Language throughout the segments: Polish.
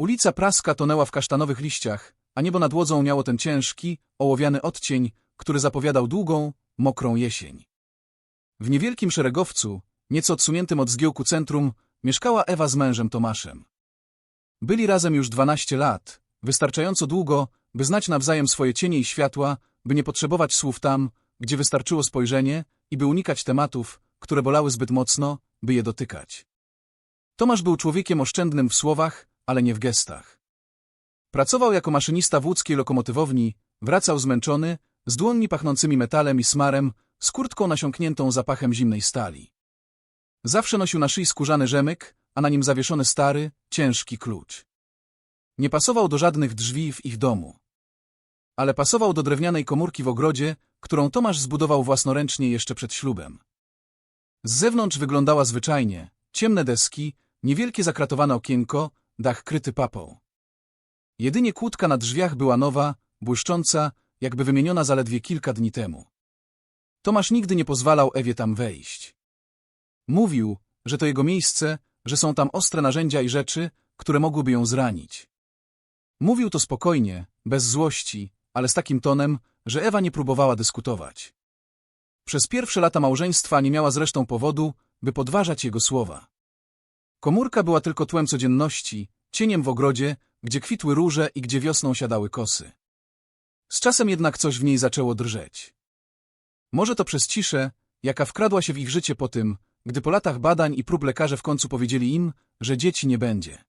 Ulica Praska tonęła w kasztanowych liściach, a niebo nad łodzą miało ten ciężki, ołowiany odcień, który zapowiadał długą, mokrą jesień. W niewielkim szeregowcu, nieco odsuniętym od zgiełku centrum, mieszkała Ewa z mężem Tomaszem. Byli razem już dwanaście lat, wystarczająco długo, by znać nawzajem swoje cienie i światła, by nie potrzebować słów tam, gdzie wystarczyło spojrzenie i by unikać tematów, które bolały zbyt mocno, by je dotykać. Tomasz był człowiekiem oszczędnym w słowach, ale nie w gestach. Pracował jako maszynista w łódzkiej lokomotywowni, wracał zmęczony, z dłoni pachnącymi metalem i smarem, z kurtką nasiąkniętą zapachem zimnej stali. Zawsze nosił na szyi skórzany rzemyk, a na nim zawieszony stary, ciężki klucz. Nie pasował do żadnych drzwi w ich domu. Ale pasował do drewnianej komórki w ogrodzie, którą Tomasz zbudował własnoręcznie jeszcze przed ślubem. Z zewnątrz wyglądała zwyczajnie, ciemne deski, niewielkie zakratowane okienko, dach kryty papą. Jedynie kłódka na drzwiach była nowa, błyszcząca, jakby wymieniona zaledwie kilka dni temu. Tomasz nigdy nie pozwalał Ewie tam wejść. Mówił, że to jego miejsce, że są tam ostre narzędzia i rzeczy, które mogłyby ją zranić. Mówił to spokojnie, bez złości, ale z takim tonem, że Ewa nie próbowała dyskutować. Przez pierwsze lata małżeństwa nie miała zresztą powodu, by podważać jego słowa. Komórka była tylko tłem codzienności, cieniem w ogrodzie, gdzie kwitły róże i gdzie wiosną siadały kosy. Z czasem jednak coś w niej zaczęło drżeć. Może to przez ciszę, jaka wkradła się w ich życie po tym, gdy po latach badań i prób lekarze w końcu powiedzieli im, że dzieci nie będzie.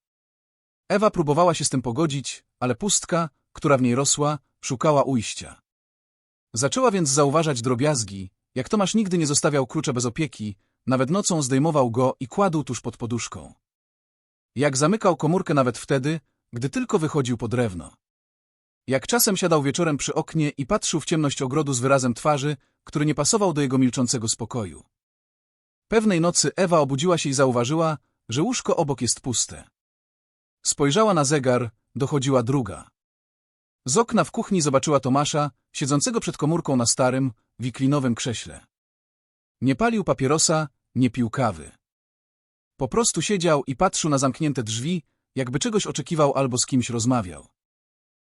Ewa próbowała się z tym pogodzić, ale pustka, która w niej rosła, szukała ujścia. Zaczęła więc zauważać drobiazgi, jak Tomasz nigdy nie zostawiał klucza bez opieki, nawet nocą zdejmował go i kładł tuż pod poduszką. Jak zamykał komórkę nawet wtedy, gdy tylko wychodził po drewno. Jak czasem siadał wieczorem przy oknie i patrzył w ciemność ogrodu z wyrazem twarzy, który nie pasował do jego milczącego spokoju. Pewnej nocy Ewa obudziła się i zauważyła, że łóżko obok jest puste. Spojrzała na zegar, dochodziła druga. Z okna w kuchni zobaczyła Tomasza, siedzącego przed komórką na starym, wiklinowym krześle. Nie palił papierosa, nie pił kawy. Po prostu siedział i patrzył na zamknięte drzwi, jakby czegoś oczekiwał albo z kimś rozmawiał.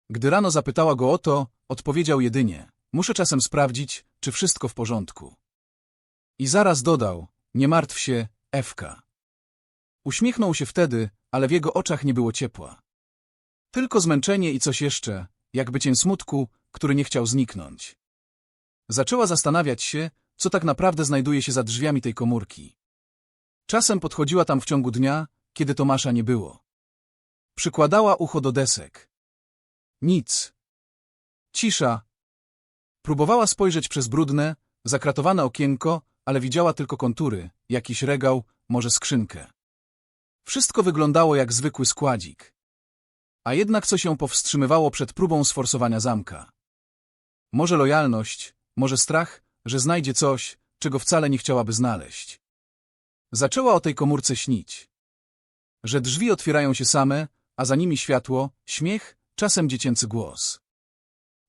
Gdy rano zapytała go o to, odpowiedział jedynie, muszę czasem sprawdzić, czy wszystko w porządku. I zaraz dodał, nie martw się, Ewka. Uśmiechnął się wtedy, ale w jego oczach nie było ciepła. Tylko zmęczenie i coś jeszcze, jakby cień smutku, który nie chciał zniknąć. Zaczęła zastanawiać się, co tak naprawdę znajduje się za drzwiami tej komórki. Czasem podchodziła tam w ciągu dnia, kiedy Tomasza nie było. Przykładała ucho do desek. Nic. Cisza. Próbowała spojrzeć przez brudne, zakratowane okienko, ale widziała tylko kontury, jakiś regał, może skrzynkę. Wszystko wyglądało jak zwykły składzik. A jednak coś ją powstrzymywało przed próbą sforsowania zamka. Może lojalność, może strach, że znajdzie coś, czego wcale nie chciałaby znaleźć. Zaczęła o tej komórce śnić. Że drzwi otwierają się same, a za nimi światło, śmiech, czasem dziecięcy głos.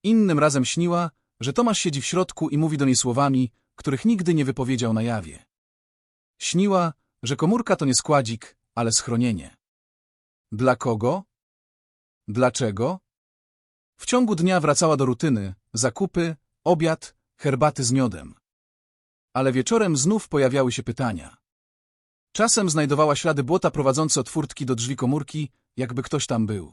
Innym razem śniła, że Tomasz siedzi w środku i mówi do niej słowami, których nigdy nie wypowiedział na jawie. Śniła, że komórka to nie składzik, ale schronienie. Dla kogo? Dlaczego? W ciągu dnia wracała do rutyny, zakupy, obiad, herbaty z miodem. Ale wieczorem znów pojawiały się pytania. Czasem znajdowała ślady błota prowadzące od furtki do drzwi komórki, jakby ktoś tam był.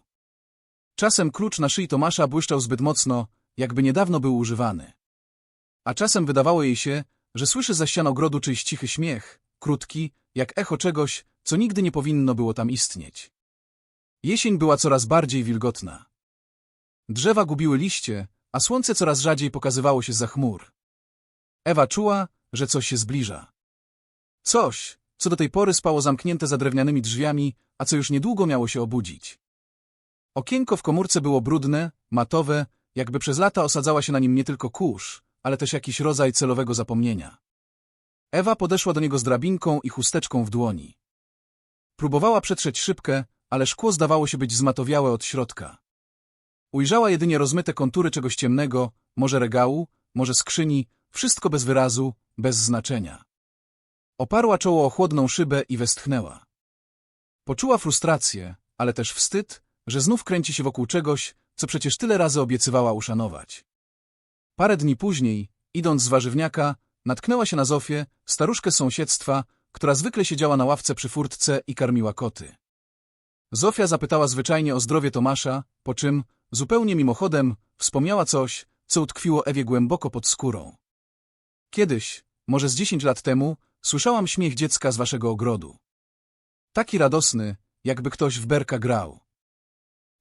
Czasem klucz na szyi Tomasza błyszczał zbyt mocno, jakby niedawno był używany. A czasem wydawało jej się, że słyszy za ścian ogrodu czyjś cichy śmiech, krótki, jak echo czegoś, co nigdy nie powinno było tam istnieć. Jesień była coraz bardziej wilgotna. Drzewa gubiły liście, a słońce coraz rzadziej pokazywało się za chmur. Ewa czuła, że coś się zbliża. Coś, co do tej pory spało zamknięte za drewnianymi drzwiami, a co już niedługo miało się obudzić. Okienko w komórce było brudne, matowe, jakby przez lata osadzała się na nim nie tylko kurz, ale też jakiś rodzaj celowego zapomnienia. Ewa podeszła do niego z drabinką i chusteczką w dłoni. Próbowała przetrzeć szybkę, ale szkło zdawało się być zmatowiałe od środka. Ujrzała jedynie rozmyte kontury czegoś ciemnego, może regału, może skrzyni, wszystko bez wyrazu, bez znaczenia. Oparła czoło o chłodną szybę i westchnęła. Poczuła frustrację, ale też wstyd, że znów kręci się wokół czegoś, co przecież tyle razy obiecywała uszanować. Parę dni później, idąc z warzywniaka, natknęła się na Zofię, staruszkę sąsiedztwa, która zwykle siedziała na ławce przy furtce i karmiła koty. Zofia zapytała zwyczajnie o zdrowie Tomasza, po czym, zupełnie mimochodem, wspomniała coś, co utkwiło Ewie głęboko pod skórą. Kiedyś, może z dziesięć lat temu, słyszałam śmiech dziecka z waszego ogrodu. Taki radosny, jakby ktoś w berka grał.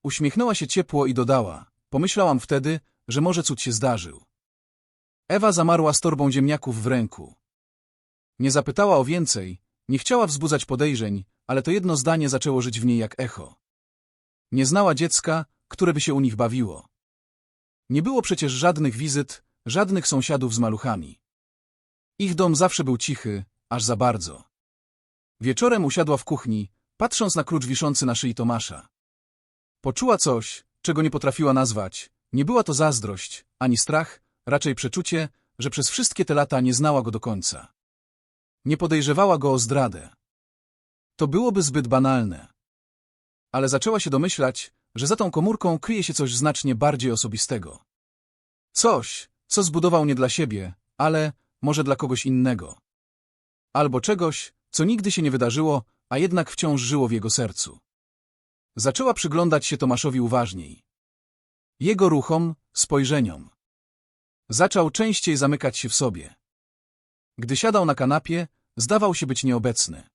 Uśmiechnęła się ciepło i dodała, pomyślałam wtedy, że może cud się zdarzył. Ewa zamarła z torbą ziemniaków w ręku. Nie zapytała o więcej, nie chciała wzbudzać podejrzeń, ale to jedno zdanie zaczęło żyć w niej jak echo. Nie znała dziecka, które by się u nich bawiło. Nie było przecież żadnych wizyt, żadnych sąsiadów z maluchami. Ich dom zawsze był cichy, aż za bardzo. Wieczorem usiadła w kuchni, patrząc na klucz wiszący na szyi Tomasza. Poczuła coś, czego nie potrafiła nazwać. Nie była to zazdrość, ani strach, raczej przeczucie, że przez wszystkie te lata nie znała go do końca. Nie podejrzewała go o zdradę. To byłoby zbyt banalne. Ale zaczęła się domyślać, że za tą komórką kryje się coś znacznie bardziej osobistego. Coś, co zbudował nie dla siebie, ale może dla kogoś innego. Albo czegoś, co nigdy się nie wydarzyło, a jednak wciąż żyło w jego sercu. Zaczęła przyglądać się Tomaszowi uważniej. Jego ruchom, spojrzeniom. Zaczął częściej zamykać się w sobie. Gdy siadał na kanapie, zdawał się być nieobecny.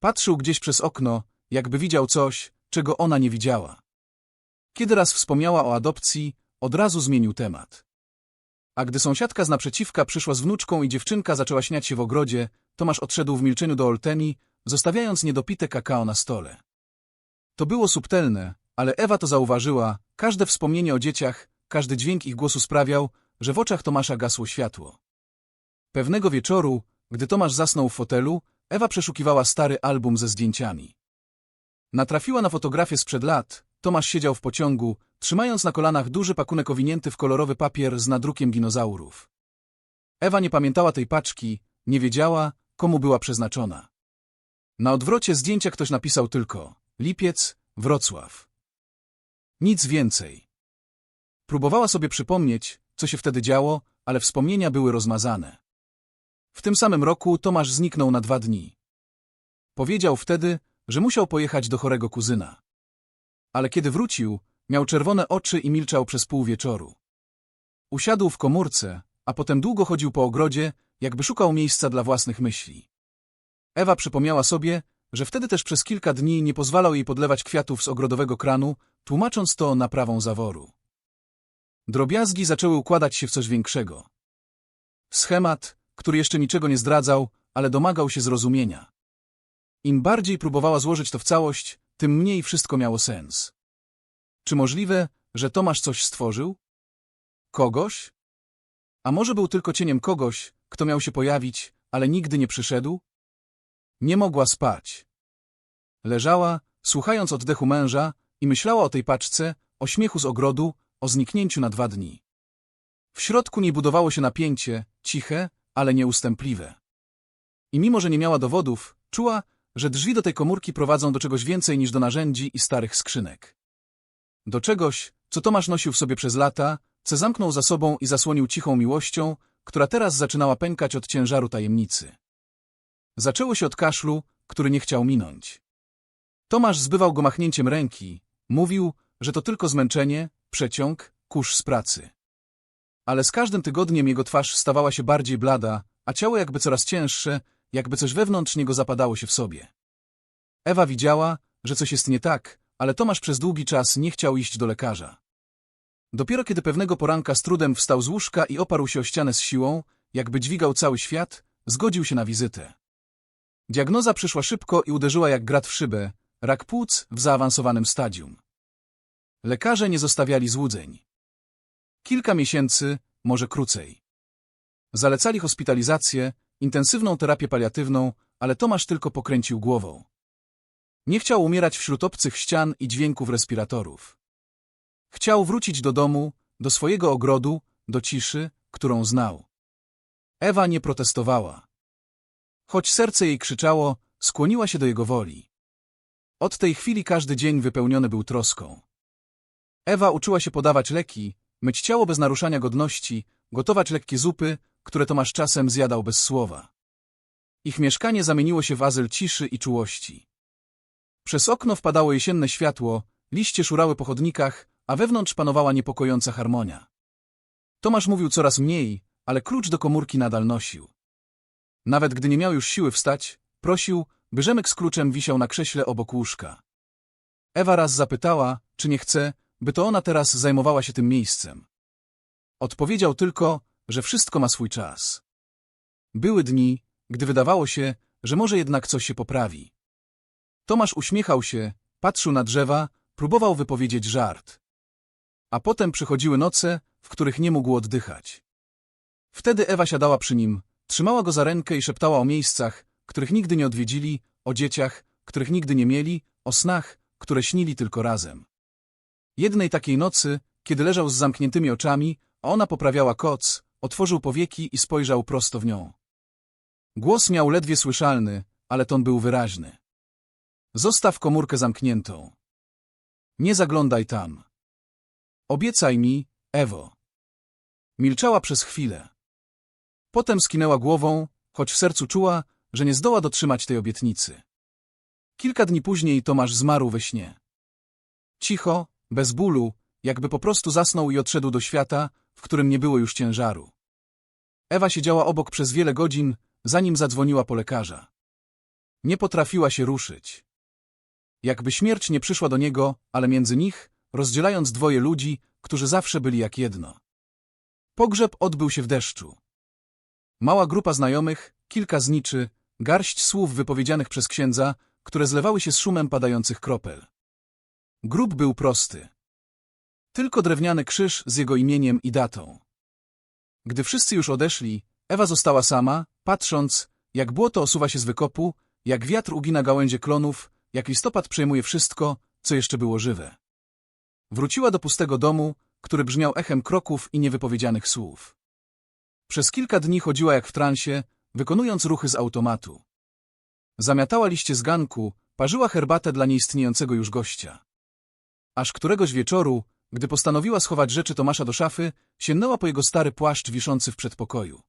Patrzył gdzieś przez okno, jakby widział coś, czego ona nie widziała. Kiedy raz wspomniała o adopcji, od razu zmienił temat. A gdy sąsiadka z naprzeciwka przyszła z wnuczką i dziewczynka zaczęła śmiać się w ogrodzie, Tomasz odszedł w milczeniu do Olteni, zostawiając niedopite kakao na stole. To było subtelne, ale Ewa to zauważyła, każde wspomnienie o dzieciach, każdy dźwięk ich głosu sprawiał, że w oczach Tomasza gasło światło. Pewnego wieczoru, gdy Tomasz zasnął w fotelu, Ewa przeszukiwała stary album ze zdjęciami. Natrafiła na fotografię sprzed lat. Tomasz siedział w pociągu, trzymając na kolanach duży pakunek owinięty w kolorowy papier z nadrukiem dinozaurów. Ewa nie pamiętała tej paczki, nie wiedziała, komu była przeznaczona. Na odwrocie zdjęcia ktoś napisał tylko Lipiec, Wrocław. Nic więcej. Próbowała sobie przypomnieć, co się wtedy działo, ale wspomnienia były rozmazane. W tym samym roku Tomasz zniknął na dwa dni. Powiedział wtedy, że musiał pojechać do chorego kuzyna. Ale kiedy wrócił, miał czerwone oczy i milczał przez pół wieczoru. Usiadł w komórce, a potem długo chodził po ogrodzie, jakby szukał miejsca dla własnych myśli. Ewa przypomniała sobie, że wtedy też przez kilka dni nie pozwalał jej podlewać kwiatów z ogrodowego kranu, tłumacząc to naprawą zaworu. Drobiazgi zaczęły układać się w coś większego. Schemat, który jeszcze niczego nie zdradzał, ale domagał się zrozumienia. Im bardziej próbowała złożyć to w całość, tym mniej wszystko miało sens. Czy możliwe, że Tomasz coś stworzył? Kogoś? A może był tylko cieniem kogoś, kto miał się pojawić, ale nigdy nie przyszedł? Nie mogła spać. Leżała, słuchając oddechu męża i myślała o tej paczce, o śmiechu z ogrodu, o zniknięciu na dwa dni. W środku niej budowało się napięcie, ciche, ale nieustępliwe. I mimo, że nie miała dowodów, czuła, że drzwi do tej komórki prowadzą do czegoś więcej niż do narzędzi i starych skrzynek. Do czegoś, co Tomasz nosił w sobie przez lata, co zamknął za sobą i zasłonił cichą miłością, która teraz zaczynała pękać od ciężaru tajemnicy. Zaczęło się od kaszlu, który nie chciał minąć. Tomasz zbywał go machnięciem ręki, mówił, że to tylko zmęczenie, przeciąg, kurz z pracy. Ale z każdym tygodniem jego twarz stawała się bardziej blada, a ciało jakby coraz cięższe, jakby coś wewnątrz niego zapadało się w sobie. Ewa widziała, że coś jest nie tak, ale Tomasz przez długi czas nie chciał iść do lekarza. Dopiero kiedy pewnego poranka z trudem wstał z łóżka i oparł się o ścianę z siłą, jakby dźwigał cały świat, zgodził się na wizytę. Diagnoza przyszła szybko i uderzyła jak grat w szybę, rak płuc w zaawansowanym stadium. Lekarze nie zostawiali złudzeń. Kilka miesięcy, może krócej. Zalecali hospitalizację, intensywną terapię paliatywną, ale Tomasz tylko pokręcił głową. Nie chciał umierać wśród obcych ścian i dźwięków respiratorów. Chciał wrócić do domu, do swojego ogrodu, do ciszy, którą znał. Ewa nie protestowała. Choć serce jej krzyczało, skłoniła się do jego woli. Od tej chwili każdy dzień wypełniony był troską. Ewa uczyła się podawać leki, myć ciało bez naruszania godności, gotować lekkie zupy, które Tomasz czasem zjadał bez słowa. Ich mieszkanie zamieniło się w azyl ciszy i czułości. Przez okno wpadało jesienne światło, liście szurały po chodnikach, a wewnątrz panowała niepokojąca harmonia. Tomasz mówił coraz mniej, ale klucz do komórki nadal nosił. Nawet gdy nie miał już siły wstać, prosił, by rzemek z kluczem wisiał na krześle obok łóżka. Ewa raz zapytała, czy nie chce, by to ona teraz zajmowała się tym miejscem. Odpowiedział tylko, że wszystko ma swój czas. Były dni, gdy wydawało się, że może jednak coś się poprawi. Tomasz uśmiechał się, patrzył na drzewa, próbował wypowiedzieć żart. A potem przychodziły noce, w których nie mógł oddychać. Wtedy Ewa siadała przy nim, trzymała go za rękę i szeptała o miejscach, których nigdy nie odwiedzili, o dzieciach, których nigdy nie mieli, o snach, które śnili tylko razem. Jednej takiej nocy, kiedy leżał z zamkniętymi oczami, a ona poprawiała koc, otworzył powieki i spojrzał prosto w nią. Głos miał ledwie słyszalny, ale ton był wyraźny. Zostaw komórkę zamkniętą. Nie zaglądaj tam. Obiecaj mi, Ewo. Milczała przez chwilę. Potem skinęła głową, choć w sercu czuła, że nie zdoła dotrzymać tej obietnicy. Kilka dni później Tomasz zmarł we śnie. Cicho, bez bólu, jakby po prostu zasnął i odszedł do świata, w którym nie było już ciężaru. Ewa siedziała obok przez wiele godzin, zanim zadzwoniła po lekarza. Nie potrafiła się ruszyć. Jakby śmierć nie przyszła do niego, ale między nich, rozdzielając dwoje ludzi, którzy zawsze byli jak jedno. Pogrzeb odbył się w deszczu. Mała grupa znajomych, kilka zniczy, garść słów wypowiedzianych przez księdza, które zlewały się z szumem padających kropel. Grób był prosty. Tylko drewniany krzyż z jego imieniem i datą. Gdy wszyscy już odeszli, Ewa została sama, patrząc, jak błoto osuwa się z wykopu, jak wiatr ugina gałęzie klonów, jak listopad przejmuje wszystko, co jeszcze było żywe. Wróciła do pustego domu, który brzmiał echem kroków i niewypowiedzianych słów. Przez kilka dni chodziła jak w transie, wykonując ruchy z automatu. Zamiatała liście z ganku, parzyła herbatę dla nieistniejącego już gościa. Aż któregoś wieczoru, gdy postanowiła schować rzeczy Tomasza do szafy, sięgnęła po jego stary płaszcz wiszący w przedpokoju.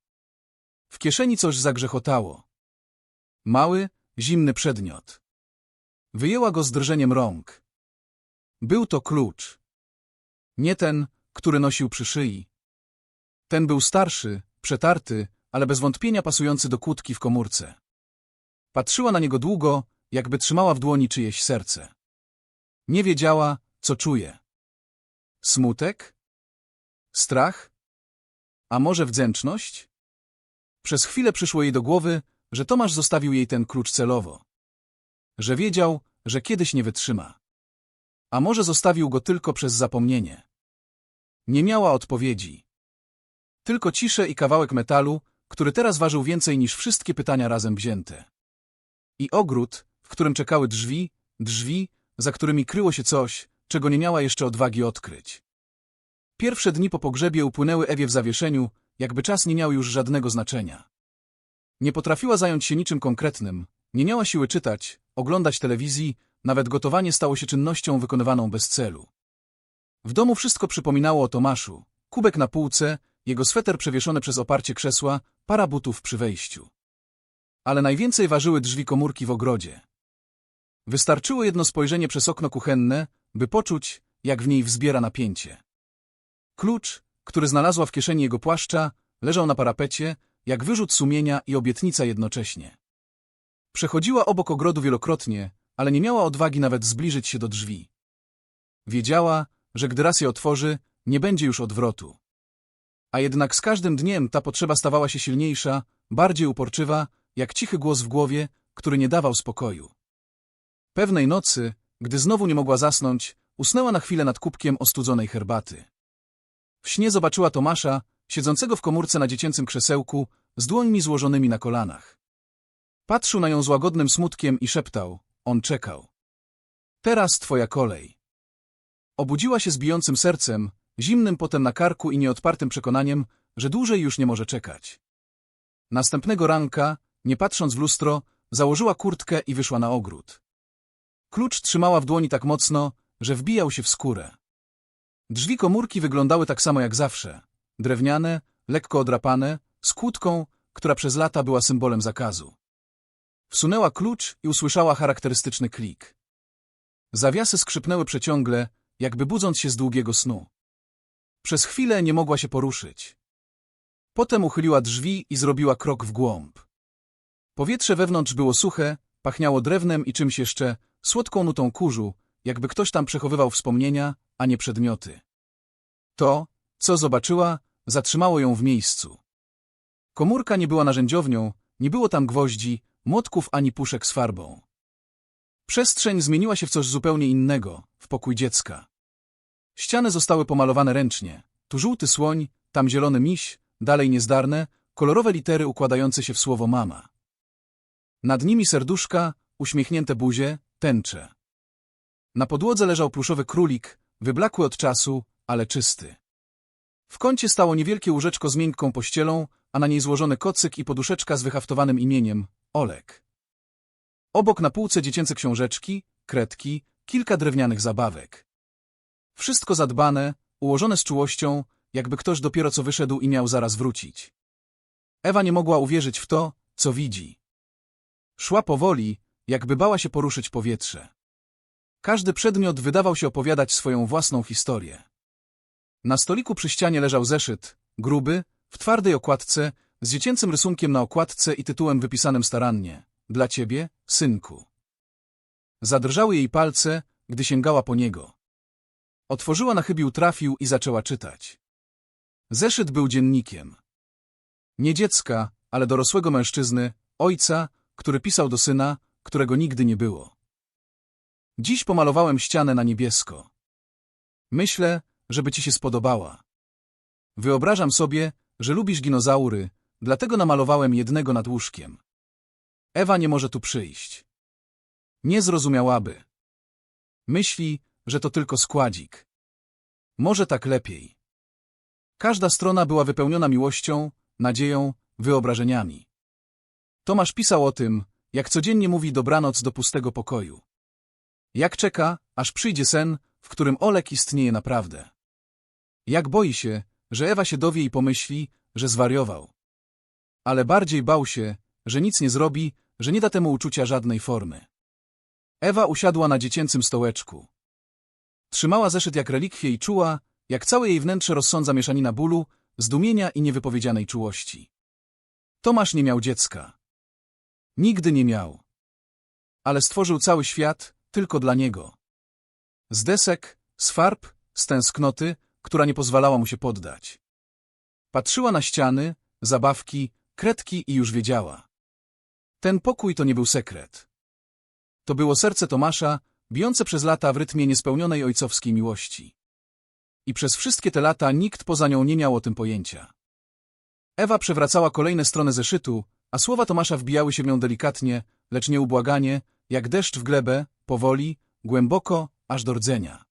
W kieszeni coś zagrzechotało. Mały, zimny przedmiot. Wyjęła go z drżeniem rąk. Był to klucz. Nie ten, który nosił przy szyi. Ten był starszy, przetarty, ale bez wątpienia pasujący do kłódki w komórce. Patrzyła na niego długo, jakby trzymała w dłoni czyjeś serce. Nie wiedziała, co czuje. Smutek? Strach? A może wdzięczność? Przez chwilę przyszło jej do głowy, że Tomasz zostawił jej ten klucz celowo. Że wiedział, że kiedyś nie wytrzyma. A może zostawił go tylko przez zapomnienie. Nie miała odpowiedzi. Tylko ciszę i kawałek metalu, który teraz ważył więcej niż wszystkie pytania razem wzięte. I ogród, w którym czekały drzwi, drzwi, za którymi kryło się coś, czego nie miała jeszcze odwagi odkryć. Pierwsze dni po pogrzebie upłynęły Ewie w zawieszeniu, jakby czas nie miał już żadnego znaczenia. Nie potrafiła zająć się niczym konkretnym, nie miała siły czytać, oglądać telewizji, nawet gotowanie stało się czynnością wykonywaną bez celu. W domu wszystko przypominało o Tomaszu, kubek na półce, jego sweter przewieszony przez oparcie krzesła, para butów przy wejściu. Ale najwięcej ważyły drzwi komórki w ogrodzie. Wystarczyło jedno spojrzenie przez okno kuchenne, by poczuć, jak w niej wzbiera napięcie. Klucz, który znalazła w kieszeni jego płaszcza, leżał na parapecie, jak wyrzut sumienia i obietnica jednocześnie. Przechodziła obok ogrodu wielokrotnie, ale nie miała odwagi nawet zbliżyć się do drzwi. Wiedziała, że gdy raz je otworzy, nie będzie już odwrotu. A jednak z każdym dniem ta potrzeba stawała się silniejsza, bardziej uporczywa, jak cichy głos w głowie, który nie dawał spokoju. Pewnej nocy, gdy znowu nie mogła zasnąć, usnęła na chwilę nad kubkiem ostudzonej herbaty. W śnie zobaczyła Tomasza, siedzącego w komórce na dziecięcym krzesełku, z dłońmi złożonymi na kolanach. Patrzył na ją z łagodnym smutkiem i szeptał, on czekał. Teraz twoja kolej. Obudziła się z bijącym sercem, zimnym potem na karku i nieodpartym przekonaniem, że dłużej już nie może czekać. Następnego ranka, nie patrząc w lustro, założyła kurtkę i wyszła na ogród. Klucz trzymała w dłoni tak mocno, że wbijał się w skórę. Drzwi komórki wyglądały tak samo jak zawsze. Drewniane, lekko odrapane, z kłódką, która przez lata była symbolem zakazu. Wsunęła klucz i usłyszała charakterystyczny klik. Zawiasy skrzypnęły przeciągle, jakby budząc się z długiego snu. Przez chwilę nie mogła się poruszyć. Potem uchyliła drzwi i zrobiła krok w głąb. Powietrze wewnątrz było suche, pachniało drewnem i czymś jeszcze, słodką nutą kurzu, jakby ktoś tam przechowywał wspomnienia, a nie przedmioty. To, co zobaczyła, zatrzymało ją w miejscu. Komórka nie była narzędziownią, nie było tam gwoździ, młotków ani puszek z farbą. Przestrzeń zmieniła się w coś zupełnie innego, w pokój dziecka. Ściany zostały pomalowane ręcznie. Tu żółty słoń, tam zielony miś, dalej niezdarne, kolorowe litery układające się w słowo mama. Nad nimi serduszka, uśmiechnięte buzie, tęcze. Na podłodze leżał pluszowy królik, wyblakły od czasu, ale czysty. W kącie stało niewielkie łóżeczko z miękką pościelą, a na niej złożony kocyk i poduszeczka z wyhaftowanym imieniem Olek. Obok na półce dziecięce książeczki, kredki, kilka drewnianych zabawek. Wszystko zadbane, ułożone z czułością, jakby ktoś dopiero co wyszedł i miał zaraz wrócić. Ewa nie mogła uwierzyć w to, co widzi. Szła powoli, jakby bała się poruszyć powietrze. Każdy przedmiot wydawał się opowiadać swoją własną historię. Na stoliku przy ścianie leżał zeszyt, gruby, w twardej okładce, z dziecięcym rysunkiem na okładce i tytułem wypisanym starannie. Dla ciebie, synku. Zadrżały jej palce, gdy sięgała po niego. Otworzyła na chybił trafił i zaczęła czytać. Zeszyt był dziennikiem. Nie dziecka, ale dorosłego mężczyzny, ojca, który pisał do syna, którego nigdy nie było. Dziś pomalowałem ścianę na niebiesko. Myślę, żeby ci się spodobała. Wyobrażam sobie, że lubisz dinozaury, dlatego namalowałem jednego nad łóżkiem. Ewa nie może tu przyjść. Nie zrozumiałaby. Myśli, że to tylko składzik. Może tak lepiej. Każda strona była wypełniona miłością, nadzieją, wyobrażeniami. Tomasz pisał o tym, jak codziennie mówi dobranoc do pustego pokoju. Jak czeka, aż przyjdzie sen, w którym Olek istnieje naprawdę. Jak boi się, że Ewa się dowie i pomyśli, że zwariował. Ale bardziej bał się, że nic nie zrobi, że nie da temu uczucia żadnej formy. Ewa usiadła na dziecięcym stołeczku. Trzymała zeszyt jak relikwię i czuła, jak całe jej wnętrze rozsądza mieszanina bólu, zdumienia i niewypowiedzianej czułości. Tomasz nie miał dziecka. Nigdy nie miał. Ale stworzył cały świat tylko dla niego. Z desek, z farb, z tęsknoty, która nie pozwalała mu się poddać. Patrzyła na ściany, zabawki, kredki i już wiedziała. Ten pokój to nie był sekret. To było serce Tomasza, bijące przez lata w rytmie niespełnionej ojcowskiej miłości. I przez wszystkie te lata nikt poza nią nie miał o tym pojęcia. Ewa przewracała kolejne strony zeszytu, a słowa Tomasza wbijały się w nią delikatnie, lecz nieubłaganie, jak deszcz w glebę, powoli, głęboko, aż do rdzenia.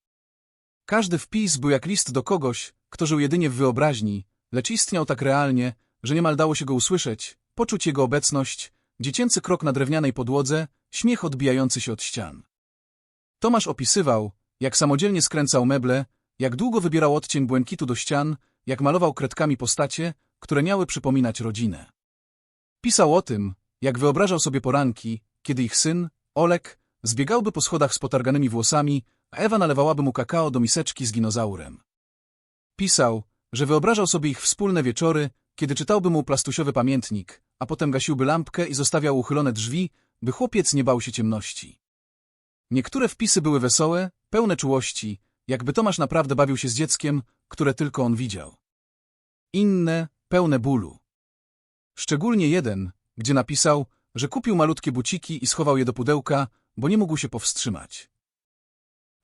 Każdy wpis był jak list do kogoś, kto żył jedynie w wyobraźni, lecz istniał tak realnie, że niemal dało się go usłyszeć, poczuć jego obecność, dziecięcy krok na drewnianej podłodze, śmiech odbijający się od ścian. Tomasz opisywał, jak samodzielnie skręcał meble, jak długo wybierał odcień błękitu do ścian, jak malował kredkami postacie, które miały przypominać rodzinę. Pisał o tym, jak wyobrażał sobie poranki, kiedy ich syn, Olek, zbiegałby po schodach z potarganymi włosami, a Ewa nalewałaby mu kakao do miseczki z dinozaurem. Pisał, że wyobrażał sobie ich wspólne wieczory, kiedy czytałby mu plastusiowy pamiętnik, a potem gasiłby lampkę i zostawiał uchylone drzwi, by chłopiec nie bał się ciemności. Niektóre wpisy były wesołe, pełne czułości, jakby Tomasz naprawdę bawił się z dzieckiem, które tylko on widział. Inne, pełne bólu. Szczególnie jeden, gdzie napisał, że kupił malutkie buciki i schował je do pudełka, bo nie mógł się powstrzymać.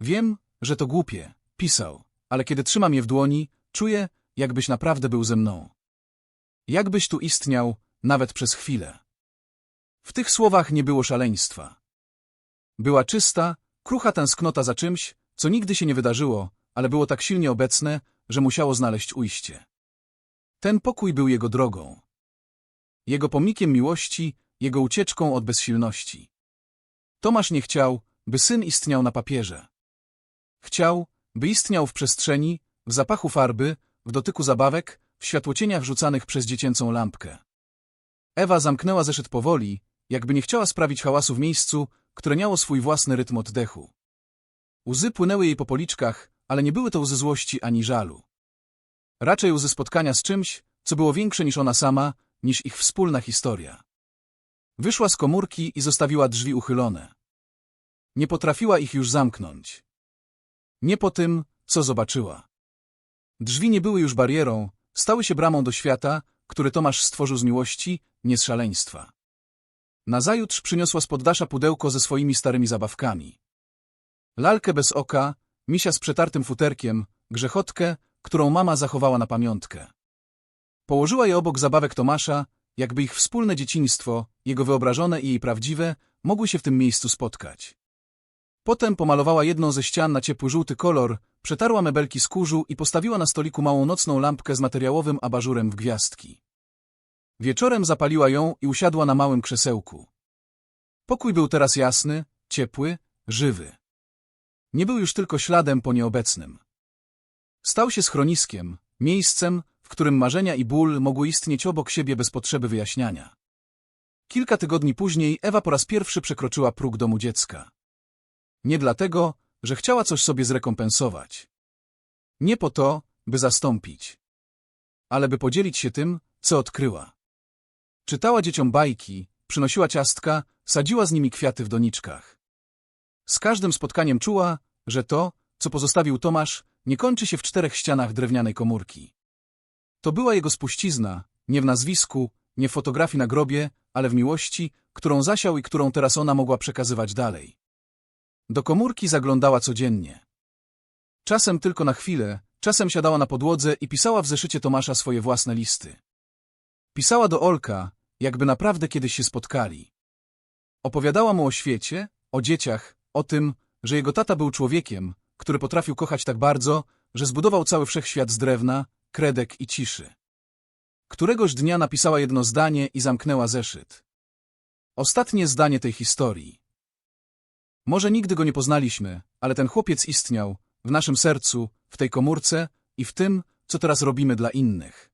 Wiem, że to głupie, pisał, ale kiedy trzymam je w dłoni, czuję, jakbyś naprawdę był ze mną. Jakbyś tu istniał, nawet przez chwilę. W tych słowach nie było szaleństwa. Była czysta, krucha tęsknota za czymś, co nigdy się nie wydarzyło, ale było tak silnie obecne, że musiało znaleźć ujście. Ten pokój był jego drogą. Jego pomnikiem miłości, jego ucieczką od bezsilności. Tomasz nie chciał, by syn istniał na papierze. Chciał, by istniał w przestrzeni, w zapachu farby, w dotyku zabawek, w światłocieniach rzucanych przez dziecięcą lampkę. Ewa zamknęła zeszyt powoli, jakby nie chciała sprawić hałasu w miejscu, które miało swój własny rytm oddechu. Łzy płynęły jej po policzkach, ale nie były to łzy złości ani żalu. Raczej łzy spotkania z czymś, co było większe niż ona sama, niż ich wspólna historia. Wyszła z komórki i zostawiła drzwi uchylone. Nie potrafiła ich już zamknąć. Nie po tym, co zobaczyła. Drzwi nie były już barierą, stały się bramą do świata, który Tomasz stworzył z miłości, nie z szaleństwa. Nazajutrz przyniosła z poddasza pudełko ze swoimi starymi zabawkami. Lalkę bez oka, misia z przetartym futerkiem, grzechotkę, którą mama zachowała na pamiątkę. Położyła je obok zabawek Tomasza, jakby ich wspólne dzieciństwo, jego wyobrażone i jej prawdziwe, mogły się w tym miejscu spotkać. Potem pomalowała jedną ze ścian na ciepły żółty kolor, przetarła mebelki z kurzu i postawiła na stoliku małą nocną lampkę z materiałowym abażurem w gwiazdki. Wieczorem zapaliła ją i usiadła na małym krzesełku. Pokój był teraz jasny, ciepły, żywy. Nie był już tylko śladem po nieobecnym. Stał się schroniskiem, miejscem, w którym marzenia i ból mogły istnieć obok siebie bez potrzeby wyjaśniania. Kilka tygodni później Ewa po raz pierwszy przekroczyła próg domu dziecka. Nie dlatego, że chciała coś sobie zrekompensować. Nie po to, by zastąpić. Ale by podzielić się tym, co odkryła. Czytała dzieciom bajki, przynosiła ciastka, sadziła z nimi kwiaty w doniczkach. Z każdym spotkaniem czuła, że to, co pozostawił Tomasz, nie kończy się w czterech ścianach drewnianej komórki. To była jego spuścizna, nie w nazwisku, nie w fotografii na grobie, ale w miłości, którą zasiał i którą teraz ona mogła przekazywać dalej. Do komórki zaglądała codziennie. Czasem tylko na chwilę, czasem siadała na podłodze i pisała w zeszycie Tomasza swoje własne listy. Pisała do Olka, jakby naprawdę kiedyś się spotkali. Opowiadała mu o świecie, o dzieciach, o tym, że jego tata był człowiekiem, który potrafił kochać tak bardzo, że zbudował cały wszechświat z drewna, kredek i ciszy. Któregoś dnia napisała jedno zdanie i zamknęła zeszyt. Ostatnie zdanie tej historii. Może nigdy go nie poznaliśmy, ale ten chłopiec istniał, w naszym sercu, w tej komórce i w tym, co teraz robimy dla innych.